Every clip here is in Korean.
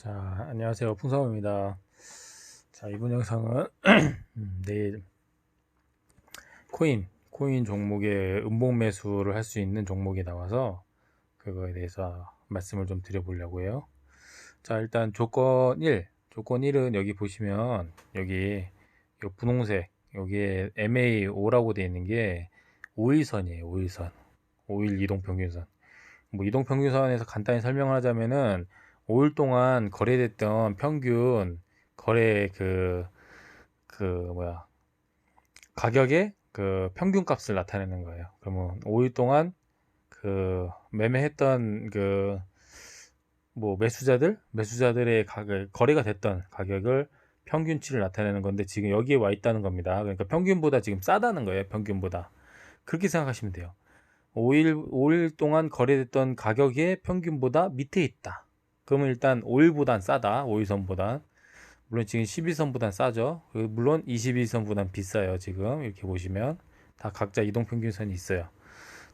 자, 안녕하세요. 풍성입니다. 자, 이번 영상은 음, 내일 코인, 코인 종목의 음봉 매수를 할 수 있는 종목이 나와서 그거에 대해서 말씀을 좀 드려보려고 해요. 자, 일단 조건 1. 조건 1은 여기 보시면 여기 요 분홍색 여기에 MA5라고 되어 있는 게 5일선이에요. 5일선. 5일 이동평균선. 뭐 이동평균선에서 간단히 설명을 하자면은 5일 동안 거래됐던 평균 거래 그, 그, 뭐야, 가격의 그 평균 값을 나타내는 거예요. 그러면 5일 동안 그 매매했던 그, 뭐 매수자들, 매수자들의 가격, 거래가 됐던 가격을 평균치를 나타내는 건데 지금 여기에 와 있다는 겁니다. 그러니까 평균보다 지금 싸다는 거예요. 평균보다. 그렇게 생각하시면 돼요. 5일, 5일 동안 거래됐던 가격의 평균보다 밑에 있다. 그러면 일단 5일보단 싸다. 5일선보단. 물론 지금 12선보단 싸죠. 그 물론 22선보단 비싸요. 지금 이렇게 보시면 다 각자 이동 평균선이 있어요.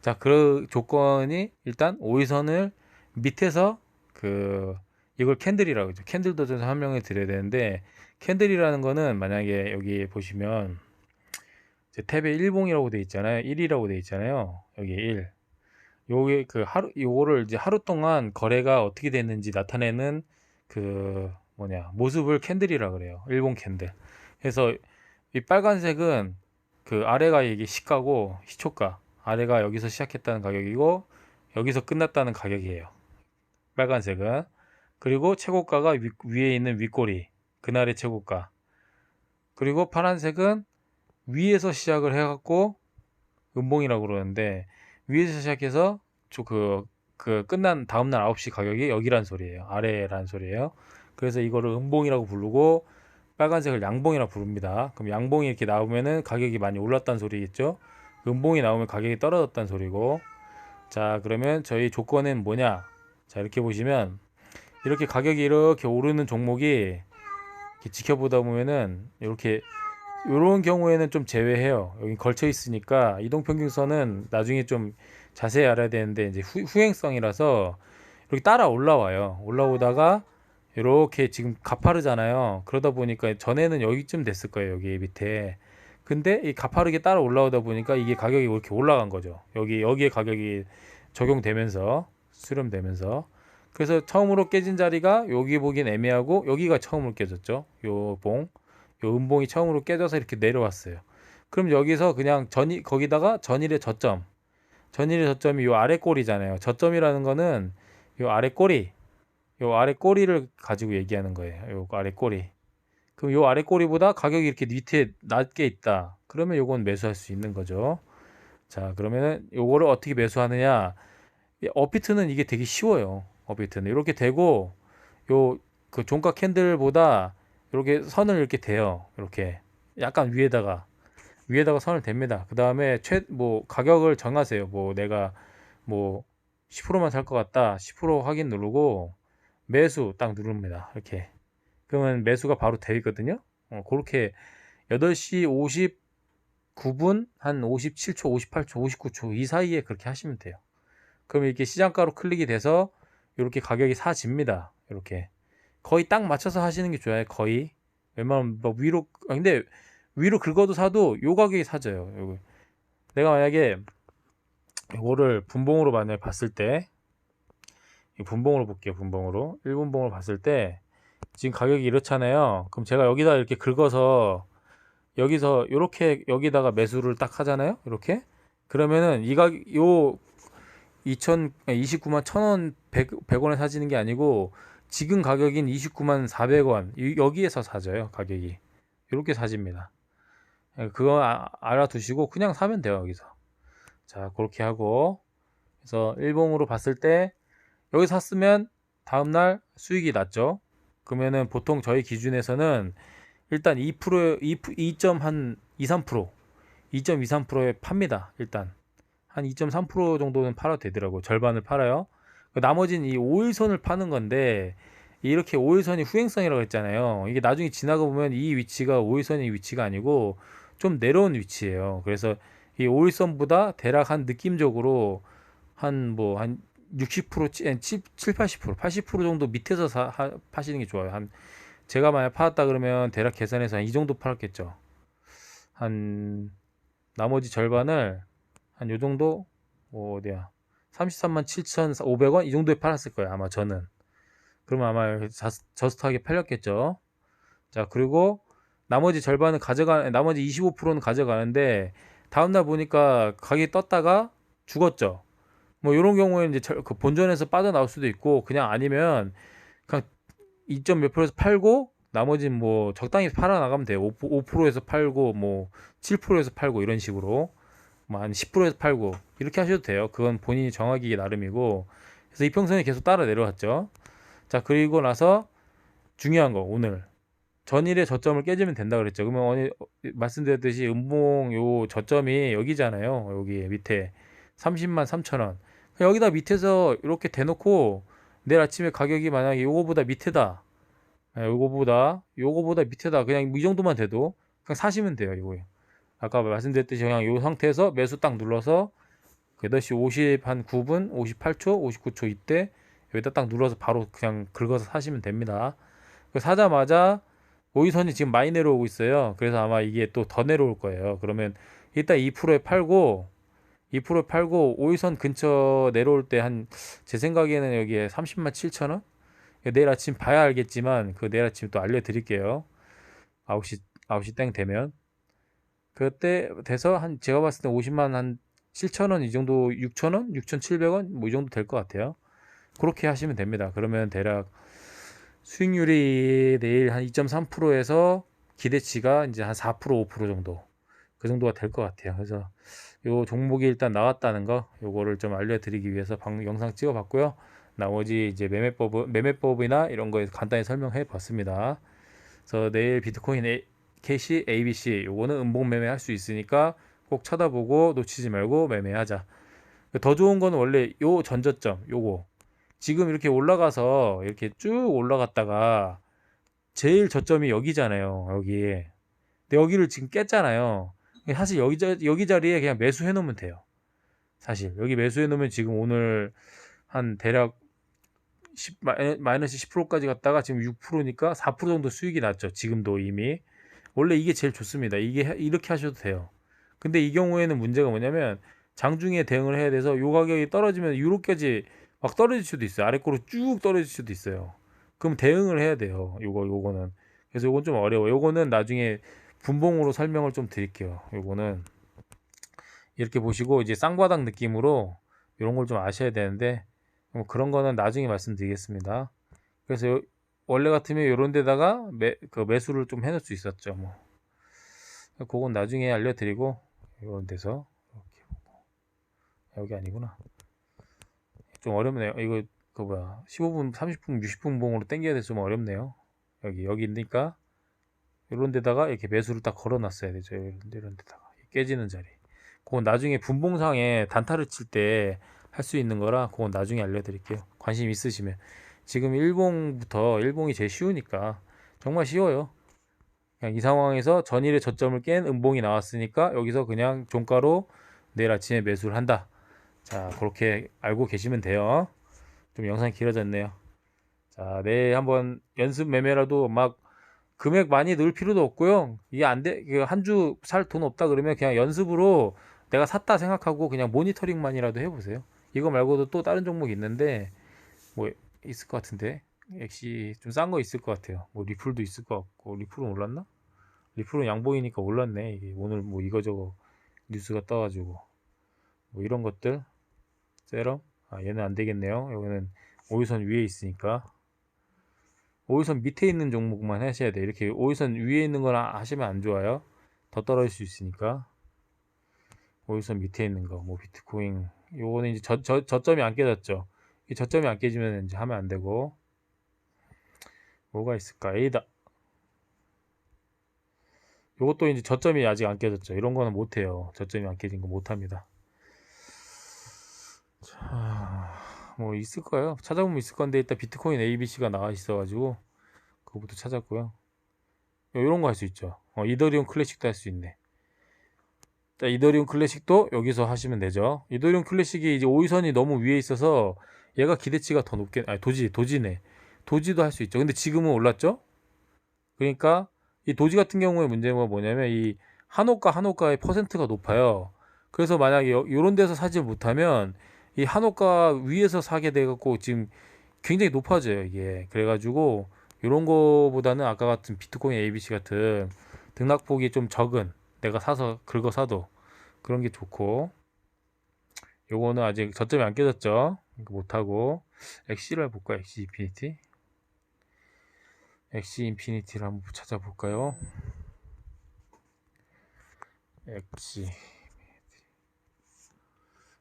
자, 그 조건이 일단 5일선을 밑에서 그 이걸 캔들이라고 하죠. 캔들도 좀 설명을 드려야 되는데 캔들이라는 거는 만약에 여기 보시면 이제 탭에 1봉이라고 돼 있잖아요. 1이라고 돼 있잖아요. 여기 1. 요게 그 하루 요거를 이제 하루 동안 거래가 어떻게 됐는지 나타내는 그 뭐냐 모습을 캔들이라 그래요. 일본 캔들. 그래서 이 빨간색은 그 아래가 이게 시가고 시초가 아래가 여기서 시작했다는 가격이고 여기서 끝났다는 가격이에요. 빨간색은 그리고 최고가가 위, 위에 있는 윗꼬리 그날의 최고가 그리고 파란색은 위에서 시작을 해갖고 음봉이라고 그러는데 위에서 시작해서 그, 그 끝난 다음 날 9시 가격이 여기란 소리예요. 아래란 소리예요. 그래서 이거를 음봉이라고 부르고 빨간색을 양봉이라고 부릅니다. 그럼 양봉이 이렇게 나오면은 가격이 많이 올랐다는 소리겠죠. 음봉이 나오면 가격이 떨어졌다는 소리고 자 그러면 저희 조건은 뭐냐 자 이렇게 보시면 이렇게 가격이 이렇게 오르는 종목이 이렇게 지켜보다 보면은 이렇게 이런 경우에는 좀 제외해요. 여기 걸쳐 있으니까 이동 평균선은 나중에 좀 자세히 알아야 되는데 이제 후, 후행성이라서 이렇게 따라 올라와요. 올라오다가 이렇게 지금 가파르잖아요. 그러다 보니까 전에는 여기쯤 됐을 거예요. 여기 밑에. 근데 이 가파르게 따라 올라오다 보니까 이게 가격이 이렇게 올라간 거죠. 여기 여기에 가격이 적용되면서 수렴되면서 그래서 처음으로 깨진 자리가 여기 보기엔 애매하고 여기가 처음으로 깨졌죠. 요 봉. 요 음봉이 처음으로 깨져서 이렇게 내려왔어요. 그럼 여기서 그냥 전이 거기다가 전일의 저점 전일의 저점이 요 아래 꼬리잖아요. 저점이라는 거는 요 아래 꼬리 요 아래 꼬리를 가지고 얘기하는 거예요. 요 아래 꼬리. 그럼 요 아래 꼬리보다 가격이 이렇게 밑에 낮게 있다. 그러면 요건 매수할 수 있는 거죠. 자, 그러면은 요거를 어떻게 매수하느냐? 어비트는 이게 되게 쉬워요. 어비트는 이렇게 되고 요 그 종가 캔들보다 이렇게 선을 이렇게 대요. 이렇게 약간 위에다가 위에다가 선을 댑니다. 그 다음에 최 뭐 가격을 정하세요. 뭐 내가 뭐 10%만 살 것 같다. 10% 확인 누르고 매수 딱 누릅니다. 이렇게 그러면 매수가 바로 되어 있거든요. 어, 그렇게 8시 59분 한 57초, 58초, 59초 이 사이에 그렇게 하시면 돼요. 그럼 이렇게 시장가로 클릭이 돼서 이렇게 가격이 사집니다. 이렇게 거의 딱 맞춰서 하시는 게 좋아요. 거의 웬만하면 뭐 위로 아, 근데 위로 긁어도 사도 요 가격이 사져요. 요거. 내가 만약에 이거를 분봉으로 만약에 봤을 때 분봉으로 볼게요. 분봉으로 1분봉으로 봤을 때 지금 가격이 이렇잖아요. 그럼 제가 여기다 이렇게 긁어서 여기서 이렇게 여기다가 매수를 딱 하잖아요. 이렇게 그러면은 이 가격 요 2029만 1,000원 100, 100원에 사지는 게 아니고 지금 가격인 29만 400원. 여기에서 사져요 가격이. 이렇게 사집니다. 그거 아, 알아두시고 그냥 사면 돼요 여기서. 자 그렇게 하고. 그래서 일봉으로 봤을 때 여기 샀으면 다음날 수익이 났죠. 그러면은 보통 저희 기준에서는 일단 2% 2, 2.한 2, 3% 2.23%에 팝니다 일단. 한 2.3% 정도는 팔아도 되더라고요. 절반을 팔아요. 그 나머지는 이 5일선을 파는 건데 이렇게 5일선이 후행성이라고 했잖아요. 이게 나중에 지나가 보면 이 위치가 5일선의 위치가 아니고 좀 내려온 위치예요. 그래서 이 5일선보다 대략 한 느낌적으로 한 뭐 한 60% 7, 80% 80% 정도 밑에서 사, 하, 파시는 게 좋아요. 한 제가 만약 팔았다 그러면 대략 계산해서 한 이 정도 팔았겠죠. 한 나머지 절반을 한 요 정도 뭐 어디야 33만 7,500원 이 정도에 팔았을 거예요. 아마 저는. 그러면 아마 저스트하게 팔렸겠죠. 자, 그리고 나머지 절반은 가져가 나머지 25%는 가져가는데 다음 날 보니까 가격이 떴다가 죽었죠. 뭐 이런 경우에 이제 그 본전에서 빠져나올 수도 있고 그냥 아니면 그냥 2점 몇 프로에서 팔고 나머지는 뭐 적당히 팔아 나가면 돼요. 5, 5%에서 팔고 뭐 7%에서 팔고 이런 식으로 뭐한 10%에서 팔고 이렇게 하셔도 돼요. 그건 본인이 정하기 나름이고 그래서 이평선이 계속 따라 내려왔죠. 자 그리고 나서 중요한 거 오늘 전일의 저점을 깨지면 된다 그랬죠. 그러면 오늘 말씀드렸듯이 음봉 요 저점이 여기잖아요. 여기 밑에 30만 3천 원. 여기다 밑에서 이렇게 대놓고 내일 아침에 가격이 만약에 요거보다 밑에다. 예, 요거보다 요거보다 밑에다. 그냥 이 정도만 돼도 그냥 사시면 돼요. 이거. 아까 말씀드렸듯이 그냥 요 상태에서 매수 딱 눌러서 8시 50 한 9분, 58초, 59초 이때 여기다 딱 눌러서 바로 그냥 긁어서 사시면 됩니다. 사자마자 오이선이 지금 많이 내려오고 있어요. 그래서 아마 이게 또 더 내려올 거예요. 그러면 일단 2%에 팔고 2% 팔고 5위선 근처 내려올 때 한 제 생각에는 여기에 30만 7천 원? 내일 아침 봐야 알겠지만 그 내일 아침 또 알려드릴게요. 9시 9시 땡 되면 그때 돼서 한 제가 봤을 때 50만 한 7천 원 이 정도 6천 원, 6,700원 뭐 이 정도 될 것 같아요. 그렇게 하시면 됩니다. 그러면 대략 수익률이 내일 한 2.3%에서 기대치가 이제 한 4% 5% 정도 그 정도가 될 것 같아요. 그래서 요 종목이 일단 나왔다는 거 요거를 좀 알려드리기 위해서 방, 영상 찍어봤고요. 나머지 이제 매매법 매매법이나 이런 거에 간단히 설명해 봤습니다. 그래서 내일 비트코인 A, 캐시 ABC 요거는 음봉 매매할 수 있으니까 꼭 쳐다보고 놓치지 말고 매매하자. 더 좋은 건 원래 요 전저점 요거 지금 이렇게 올라가서 이렇게 쭉 올라갔다가 제일 저점이 여기잖아요. 여기. 근데 여기를 지금 깼잖아요. 사실 여기, 여기 자리에 그냥 매수해 놓으면 돼요. 사실 여기 매수해 놓으면 지금 오늘 한 대략 10, 마이너스 10%까지 갔다가 지금 6%니까 4% 정도 수익이 났죠. 지금도 이미 원래 이게 제일 좋습니다. 이게 이렇게 하셔도 돼요. 근데 이 경우에는 문제가 뭐냐면 장중에 대응을 해야 돼서 요 가격이 떨어지면 유로까지 막 떨어질 수도 있어요. 아래꼬로 쭉 떨어질 수도 있어요. 그럼 대응을 해야 돼요. 요거 요거는 그래서 요건 좀 어려워. 요거는 나중에 분봉으로 설명을 좀 드릴게요. 요거는 이렇게 보시고 이제 쌍바닥 느낌으로 이런 걸 좀 아셔야 되는데 뭐 그런 거는 나중에 말씀드리겠습니다. 그래서 요, 원래 같으면 이런 데다가 매, 그 매수를 좀 해놓을 수 있었죠. 뭐 그건 나중에 알려드리고 이런 데서 이렇게 보고 여기 아니구나. 좀 어렵네요. 이거 그 뭐야 15분, 30분, 60분 봉으로 당겨야 돼서 좀 어렵네요. 여기 여기 있으니까 이런 데다가 이렇게 매수를 딱 걸어놨어야 되죠. 이런, 이런 데다가 깨지는 자리. 그건 나중에 분봉상에 단타를 칠 때 할 수 있는 거라 그건 나중에 알려드릴게요. 관심 있으시면 지금 일봉부터 일봉이 제일 쉬우니까 정말 쉬워요. 그냥 이 상황에서 전일의 저점을 깬 음봉이 나왔으니까 여기서 그냥 종가로 내일 아침에 매수를 한다. 자 그렇게 알고 계시면 돼요. 좀 영상이 길어졌네요. 자, 내일 한번 연습 매매라도 막 금액 많이 넣을 필요도 없고요. 이게 안 돼, 한 주 살 돈 없다 그러면 그냥 연습으로 내가 샀다 생각하고 그냥 모니터링만이라도 해보세요. 이거 말고도 또 다른 종목 있는데 뭐 있을 것 같은데 역시 좀 싼 거 있을 것 같아요. 뭐 리플도 있을 것 같고 리플은 올랐나? 리플은 양보이니까 올랐네. 오늘 뭐 이거저거 뉴스가 떠가지고 뭐 이런 것들 세럼 아 얘는 안 되겠네요. 여기는 5일선 위에 있으니까 5일선 밑에 있는 종목만 하셔야 돼. 이렇게 5일선 위에 있는 거나 하시면 안 좋아요. 더 떨어질 수 있으니까. 5일선 밑에 있는 거, 뭐 비트코인. 요거는 이제 저, 저, 저점이 안 깨졌죠. 이 저점이 안 깨지면 이제 하면 안 되고. 뭐가 있을까? A다. 요것도 이제 저점이 아직 안 깨졌죠. 이런 거는 못 해요. 저점이 안 깨진 거 못 합니다. 자. 뭐 있을 거예요. 찾아보면 있을 건데 일단 비트코인 ABC가 나와 있어 가지고 그거부터 찾았고요. 이런 거 할 수 있죠. 어, 이더리움 클래식도 할 수 있네. 자, 이더리움 클래식도 여기서 하시면 되죠. 이더리움 클래식이 이제 5위선이 너무 위에 있어서 얘가 기대치가 더 높게 아니 도지 도지네. 도지도 할 수 있죠. 근데 지금은 올랐죠? 그러니까 이 도지 같은 경우에 문제가 뭐냐면 이 한호가 한호가의 퍼센트가 높아요. 그래서 만약에 이런 데서 사지 못하면 이 한호가 위에서 사게 돼 갖고 지금 굉장히 높아져요 이게. 그래가지고 이런 거보다는 아까 같은 비트코인 ABC 같은 등락폭이 좀 적은 내가 사서 긁어 사도 그런 게 좋고. 요거는 아직 저점이 안 깨졌죠 못하고 엑시를 해볼까요? 엑시 인피니티? 엑시 인피니티를 한번 찾아볼까요? 엑시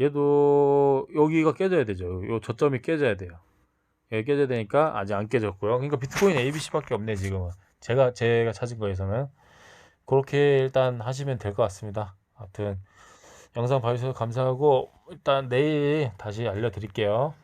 얘도 여기가 깨져야 되죠. 요 저점이 깨져야 돼요. 여기 깨져야 되니까 아직 안 깨졌고요. 그러니까 비트코인 ABC밖에 없네 지금은. 제가 제가 찾은 거에서는. 그렇게 일단 하시면 될 것 같습니다. 아무튼 영상 봐주셔서 감사하고 일단 내일 다시 알려드릴게요